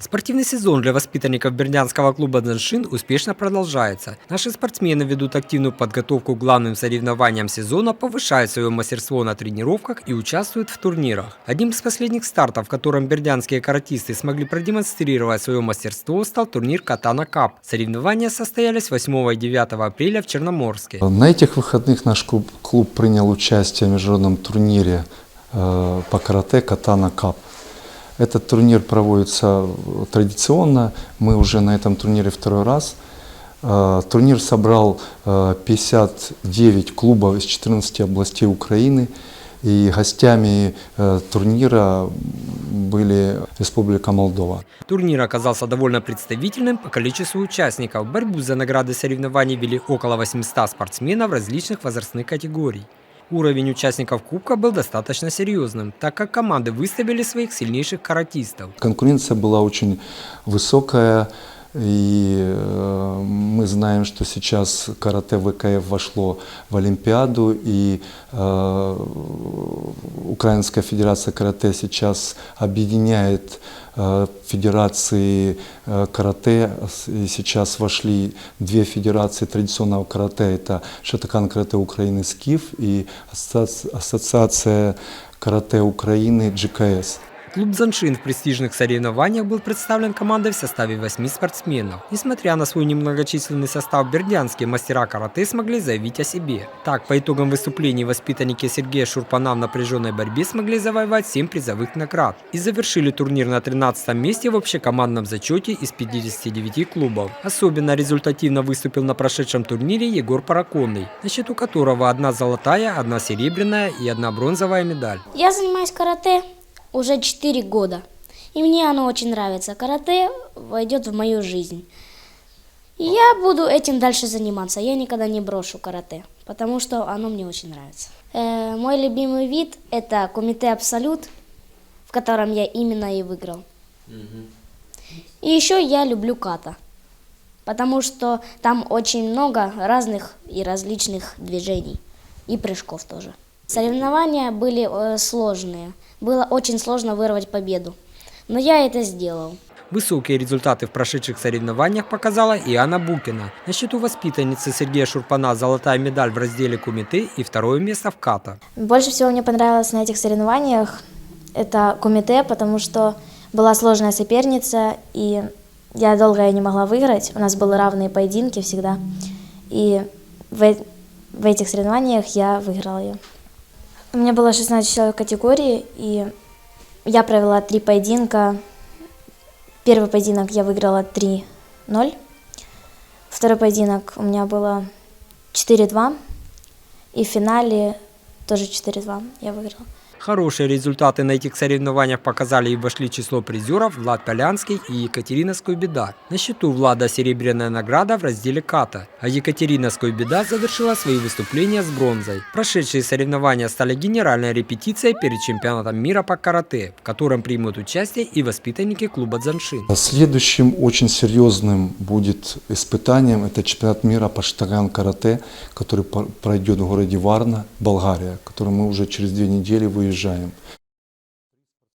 Спортивный сезон для воспитанников Бердянского клуба «Дзаншин» успешно продолжается. Наши спортсмены ведут активную подготовку к главным соревнованиям сезона, повышают свое мастерство на тренировках и участвуют в турнирах. Одним из последних стартов, в котором бердянские каратисты смогли продемонстрировать свое мастерство, стал турнир «Катана Кап». Соревнования состоялись 8 и 9 апреля в Черноморске. На этих выходных наш клуб, клуб принял участие в международном турнире э, по карате «Катана Кап». Этот турнир проводится традиционно, мы уже на этом турнире второй раз. Э, Турнир собрал э, 59 клубов из 14 областей Украины, и гостями э, турнира были Республика Молдова. Турнир оказался довольно представительным по количеству участников. Борьбу за награды соревнований вели около 800 спортсменов различных возрастных категорий. Уровень участников Кубка был достаточно серьезным, так как команды выставили своих сильнейших каратистов. Конкуренция была очень высокая, и э, мы знаем, что сейчас карате ВКФ вошло в Олимпиаду, и э, Украинская Федерация карате сейчас объединяет э, федерации э, карате, и сейчас вошли две федерации традиционного карате, это Шатакан карате Украины СКИФ и ассоци- Ассоциация карате Украины GKS. Клуб «Дзаншин» в престижных соревнованиях был представлен командой в составе 8 спортсменов. Несмотря на свой немногочисленный состав, бердянские мастера карате смогли заявить о себе. Так, по итогам выступлений воспитанники Сергея Шурпана в напряженной борьбе смогли завоевать 7 призовых наград и завершили турнир на 13 месте в общекомандном зачете из 59 клубов. Особенно результативно выступил на прошедшем турнире Егор Параконный, на счету которого одна золотая, одна серебряная и одна бронзовая медаль. Я занимаюсь карате уже 4 года. И мне оно очень нравится. Карате войдет в мою жизнь. И я буду этим дальше заниматься. Я никогда не брошу карате, потому что оно мне очень нравится. Э, мой любимый вид – это кумите абсолют, в котором я именно и выиграл. И еще я люблю ката, потому что там очень много разных и различных движений, и прыжков тоже. Соревнования были э, сложные. Было очень сложно вырвать победу. Но я это сделал. Высокие результаты в прошедших соревнованиях показала и Анна Букина. На счету воспитанницы Сергея Шурпана золотая медаль в разделе кумиты и второе место в ката. Больше всего мне понравилось на этих соревнованиях это кумите, потому что была сложная соперница, и я долго ее не могла выиграть. У нас были равные поединки всегда. И в, э- в этих соревнованиях я выиграла ее. У меня было 16 человек категории, и я провела три поединка. Первый поединок я выиграла 3-0. Второй поединок у меня было 4-2. И в финале тоже 4-2 я выиграла. Хорошие результаты на этих соревнованиях показали и вошли число призеров Влад Полянский и Екатерина Скойбеда. На счету Влада серебряная награда в разделе ката, а Екатерина Скойбеда завершила свои выступления с бронзой. Прошедшие соревнования стали генеральной репетицией перед чемпионатом мира по карате, в котором примут участие и воспитанники клуба «Дзаншин». Следующим очень серьезным будет испытанием это чемпионат мира по штаган карате, который пройдет в городе Варна, Болгария, который мы уже через две недели выезжаем уезжаем.